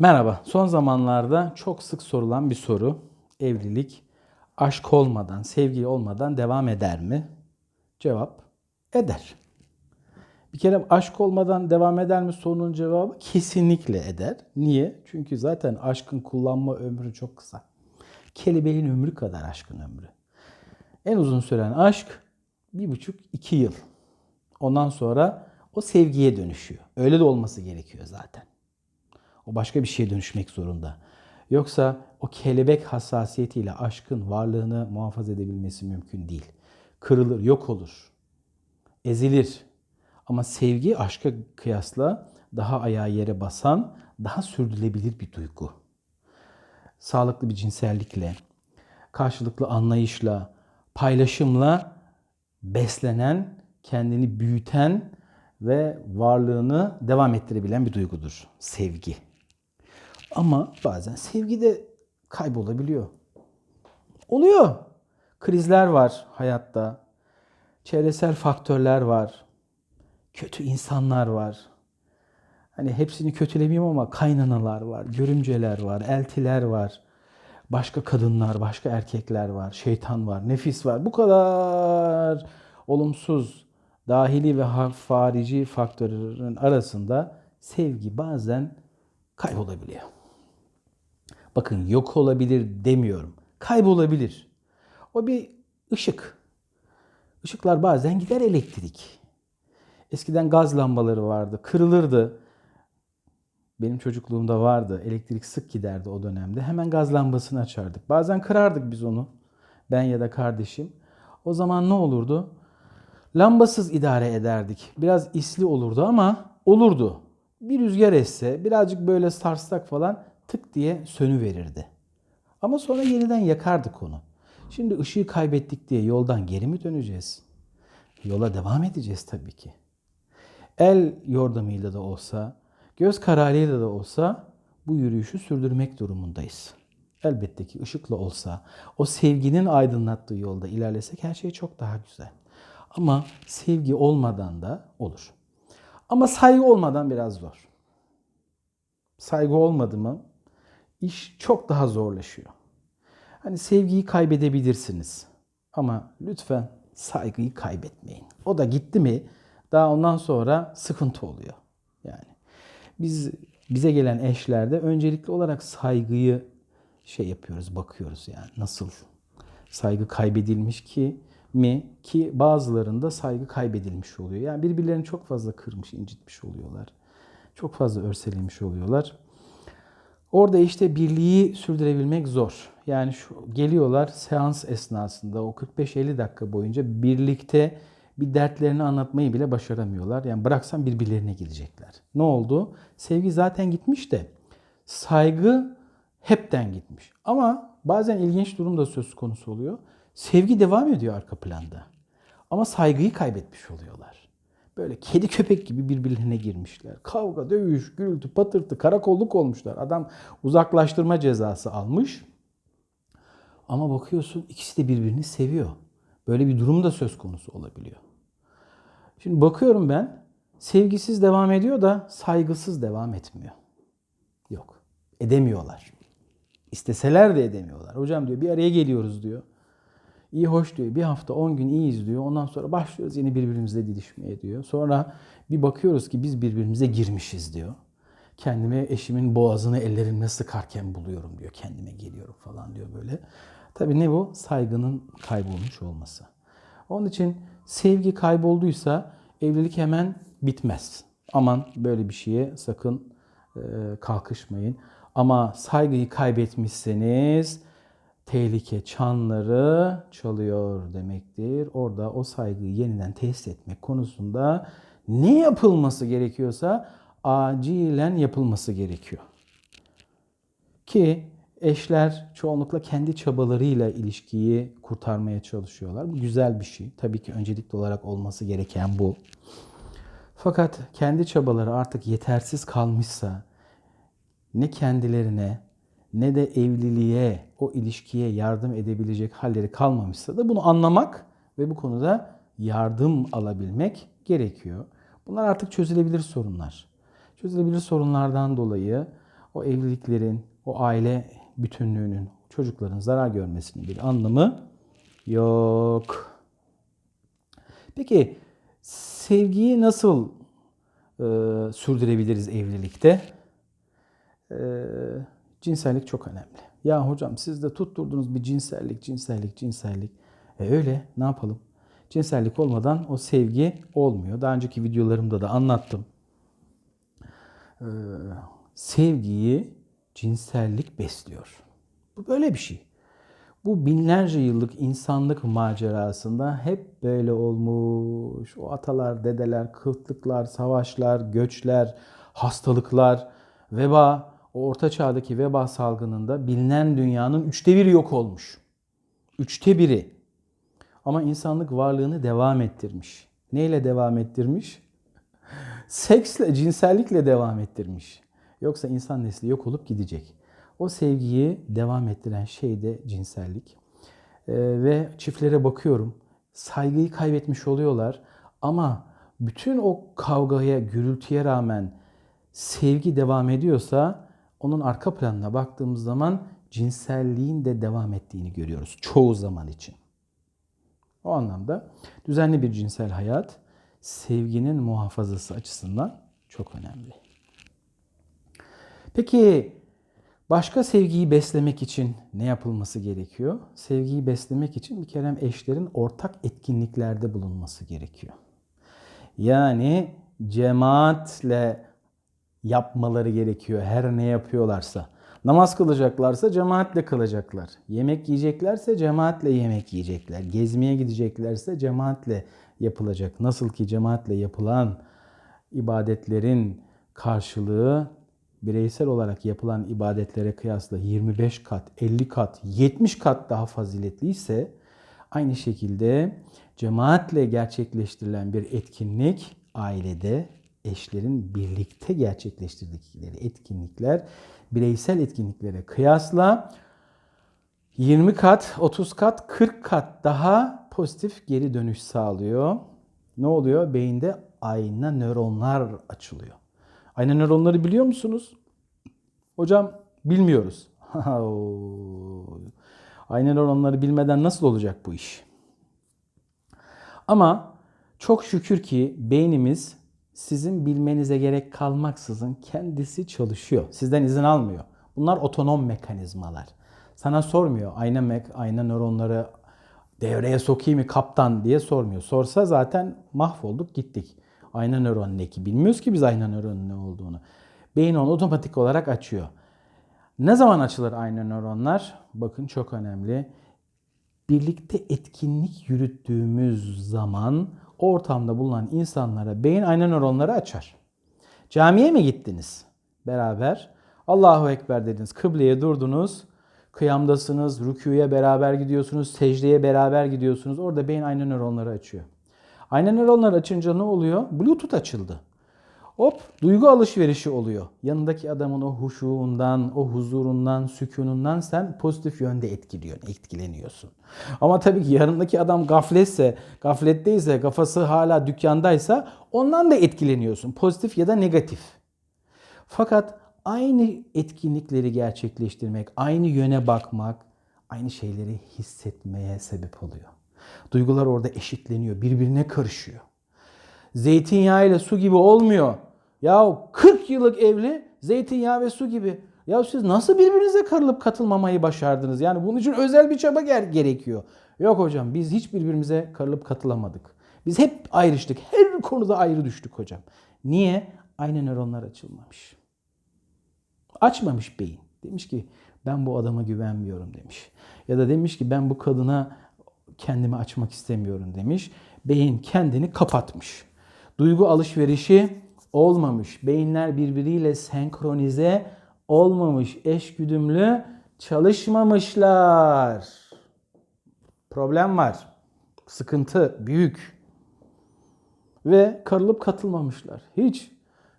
Merhaba. Son zamanlarda çok sık sorulan bir soru. Evlilik aşk olmadan, sevgi olmadan devam eder mi? Cevap eder. Bir kere aşk olmadan devam eder mi sorunun cevabı kesinlikle eder. Niye? Çünkü zaten aşkın kullanma ömrü çok kısa. Kelebeğin ömrü kadar aşkın ömrü. En uzun süren aşk bir buçuk iki yıl. Ondan sonra o sevgiye dönüşüyor. Öyle de olması gerekiyor zaten. O başka bir şeye dönüşmek zorunda. Yoksa o kelebek hassasiyetiyle aşkın varlığını muhafaza edebilmesi mümkün değil. Kırılır, yok olur. Ezilir. Ama sevgi aşka kıyasla daha ayağı yere basan, daha sürdürülebilir bir duygu. Sağlıklı bir cinsellikle, karşılıklı anlayışla, paylaşımla beslenen, kendini büyüten ve varlığını devam ettirebilen bir duygudur sevgi. Ama bazen sevgi de kaybolabiliyor. Oluyor. Krizler var hayatta. Çevresel faktörler var. Kötü insanlar var. Hani hepsini kötülemiyorum ama kaynanalar var, görümceler var, eltiler var. Başka kadınlar, başka erkekler var, şeytan var, nefis var. Bu kadar olumsuz dahili ve harici faktörlerin arasında sevgi bazen kaybolabiliyor. Bakın yok olabilir demiyorum. Kaybolabilir. O bir ışık. Işıklar bazen gider elektrik. Eskiden gaz lambaları vardı. Kırılırdı. Benim çocukluğumda vardı. Elektrik sık giderdi o dönemde. Hemen gaz lambasını açardık. Bazen kırardık biz onu. Ben ya da kardeşim. O zaman ne olurdu? Lambasız idare ederdik. Biraz isli olurdu ama olurdu. Bir rüzgar esse, birazcık böyle sarsak falan tık diye sönü verirdi. Ama sonra yeniden yakardık onu. Şimdi ışığı kaybettik diye yoldan geri mi döneceğiz? Yola devam edeceğiz tabii ki. El yordamıyla da olsa, göz kararıyla da olsa bu yürüyüşü sürdürmek durumundayız. Elbette ki ışıkla olsa, o sevginin aydınlattığı yolda ilerlesek her şey çok daha güzel. Ama sevgi olmadan da olur. Ama saygı olmadan biraz zor. Saygı olmadı mı iş çok daha zorlaşıyor. Hani sevgiyi kaybedebilirsiniz. Ama lütfen saygıyı kaybetmeyin. O da gitti mi daha ondan sonra sıkıntı oluyor. Yani biz bize gelen eşlerde öncelikli olarak saygıyı şey yapıyoruz, bakıyoruz yani nasıl saygı kaybedilmiş ki mi ki bazılarında saygı kaybedilmiş oluyor. Yani birbirlerini çok fazla kırmış, incitmiş oluyorlar. Çok fazla örselemiş oluyorlar. Orada işte birliği sürdürebilmek zor. Yani şu geliyorlar seans esnasında o 45-50 dakika boyunca birlikte bir dertlerini anlatmayı bile başaramıyorlar. Yani bıraksan birbirlerine gidecekler. Ne oldu? Sevgi zaten gitmiş de saygı hepten gitmiş. Ama bazen ilginç durum da söz konusu oluyor. Sevgi devam ediyor arka planda. Ama saygıyı kaybetmiş oluyorlar. Böyle kedi köpek gibi birbirlerine girmişler. Kavga, dövüş, gürültü, patırtı, karakolluk olmuşlar. Adam uzaklaştırma cezası almış. Ama bakıyorsun ikisi de birbirini seviyor. Böyle bir durum da söz konusu olabiliyor. Şimdi bakıyorum ben sevgisiz devam ediyor da saygısız devam etmiyor. Yok. Edemiyorlar. İsteseler de edemiyorlar. Hocam diyor bir araya geliyoruz diyor. İyi hoş diyor. Bir hafta 10 gün iyiyiz diyor. Ondan sonra başlıyoruz yine birbirimizle didişmeye diyor. Sonra bir bakıyoruz ki biz birbirimize girmişiz diyor. Kendimi eşimin boğazını ellerimle sıkarken buluyorum diyor. Kendime geliyorum falan diyor böyle. Tabii ne bu? Saygının kaybolmuş olması. Onun için sevgi kaybolduysa evlilik hemen bitmez. Aman böyle bir şeye sakın kalkışmayın. Ama saygıyı kaybetmişseniz tehlike çanları çalıyor demektir. Orada o saygıyı yeniden tesis etmek konusunda ne yapılması gerekiyorsa acilen yapılması gerekiyor. Ki eşler çoğunlukla kendi çabalarıyla ilişkiyi kurtarmaya çalışıyorlar. Bu güzel bir şey. Tabii ki öncelikli olarak olması gereken bu. Fakat kendi çabaları artık yetersiz kalmışsa ne kendilerine ne de evliliğe, o ilişkiye yardım edebilecek halleri kalmamışsa da bunu anlamak ve bu konuda yardım alabilmek gerekiyor. Bunlar artık çözülebilir sorunlar. Çözülebilir sorunlardan dolayı o evliliklerin, o aile bütünlüğünün, çocukların zarar görmesinin bir anlamı yok. Peki sevgiyi nasıl e, sürdürebiliriz evlilikte? E, cinsellik çok önemli. Ya hocam siz de tutturdunuz bir cinsellik, cinsellik, cinsellik. E öyle ne yapalım? Cinsellik olmadan o sevgi olmuyor. Daha önceki videolarımda da anlattım. Ee, sevgiyi cinsellik besliyor. Bu böyle bir şey. Bu binlerce yıllık insanlık macerasında hep böyle olmuş. O atalar, dedeler, kıtlıklar, savaşlar, göçler, hastalıklar, veba, o orta çağdaki veba salgınında bilinen dünyanın üçte biri yok olmuş. Üçte biri. Ama insanlık varlığını devam ettirmiş. Neyle devam ettirmiş? Seksle, cinsellikle devam ettirmiş. Yoksa insan nesli yok olup gidecek. O sevgiyi devam ettiren şey de cinsellik. Ee, ve çiftlere bakıyorum. Saygıyı kaybetmiş oluyorlar. Ama bütün o kavgaya, gürültüye rağmen sevgi devam ediyorsa onun arka planına baktığımız zaman cinselliğin de devam ettiğini görüyoruz çoğu zaman için. O anlamda düzenli bir cinsel hayat sevginin muhafazası açısından çok önemli. Peki başka sevgiyi beslemek için ne yapılması gerekiyor? Sevgiyi beslemek için bir kere eşlerin ortak etkinliklerde bulunması gerekiyor. Yani cemaatle yapmaları gerekiyor her ne yapıyorlarsa. Namaz kılacaklarsa cemaatle kılacaklar. Yemek yiyeceklerse cemaatle yemek yiyecekler. Gezmeye gideceklerse cemaatle yapılacak. Nasıl ki cemaatle yapılan ibadetlerin karşılığı bireysel olarak yapılan ibadetlere kıyasla 25 kat, 50 kat, 70 kat daha faziletliyse aynı şekilde cemaatle gerçekleştirilen bir etkinlik ailede eşlerin birlikte gerçekleştirdikleri etkinlikler bireysel etkinliklere kıyasla 20 kat, 30 kat, 40 kat daha pozitif geri dönüş sağlıyor. Ne oluyor? Beyinde ayna nöronlar açılıyor. Ayna nöronları biliyor musunuz? Hocam bilmiyoruz. ayna nöronları bilmeden nasıl olacak bu iş? Ama çok şükür ki beynimiz sizin bilmenize gerek kalmaksızın kendisi çalışıyor. Sizden izin almıyor. Bunlar otonom mekanizmalar. Sana sormuyor ayna mek, ayna nöronları devreye sokayım mı kaptan diye sormuyor. Sorsa zaten mahvolduk gittik. Ayna nöron ne ki? Bilmiyoruz ki biz ayna nöronun ne olduğunu. Beyin onu otomatik olarak açıyor. Ne zaman açılır ayna nöronlar? Bakın çok önemli. Birlikte etkinlik yürüttüğümüz zaman o ortamda bulunan insanlara beyin ayna nöronları açar. Camiye mi gittiniz beraber? Allahu Ekber dediniz. Kıbleye durdunuz. Kıyamdasınız. Rüküye beraber gidiyorsunuz. Secdeye beraber gidiyorsunuz. Orada beyin ayna nöronları açıyor. Ayna nöronları açınca ne oluyor? Bluetooth açıldı. Hop duygu alışverişi oluyor. Yanındaki adamın o huşuğundan, o huzurundan, sükunundan sen pozitif yönde etkiliyorsun, etkileniyorsun. Ama tabii ki yanındaki adam gafletse, gafletteyse, kafası hala dükkandaysa ondan da etkileniyorsun. Pozitif ya da negatif. Fakat aynı etkinlikleri gerçekleştirmek, aynı yöne bakmak, aynı şeyleri hissetmeye sebep oluyor. Duygular orada eşitleniyor, birbirine karışıyor. Zeytinyağı ile su gibi olmuyor. Ya 40 yıllık evli zeytinyağı ve su gibi. Ya siz nasıl birbirinize karılıp katılmamayı başardınız? Yani bunun için özel bir çaba gerekiyor. Yok hocam biz hiç birbirimize karılıp katılamadık. Biz hep ayrıştık. Her konuda ayrı düştük hocam. Niye? Aynı nöronlar açılmamış. Açmamış beyin. Demiş ki ben bu adama güvenmiyorum demiş. Ya da demiş ki ben bu kadına kendimi açmak istemiyorum demiş. Beyin kendini kapatmış. Duygu alışverişi olmamış. Beyinler birbiriyle senkronize olmamış. Eş güdümlü çalışmamışlar. Problem var. Sıkıntı büyük. Ve karılıp katılmamışlar. Hiç.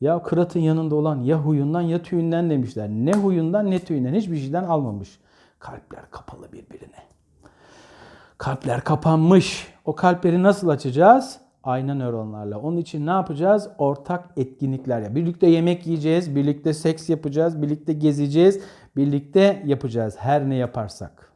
Ya kıratın yanında olan ya huyundan ya tüyünden demişler. Ne huyundan ne tüyünden hiçbir şeyden almamış. Kalpler kapalı birbirine. Kalpler kapanmış. O kalpleri nasıl açacağız? Ayna nöronlarla. Onun için ne yapacağız? Ortak etkinlikler ya. Birlikte yemek yiyeceğiz, birlikte seks yapacağız, birlikte gezeceğiz, birlikte yapacağız her ne yaparsak.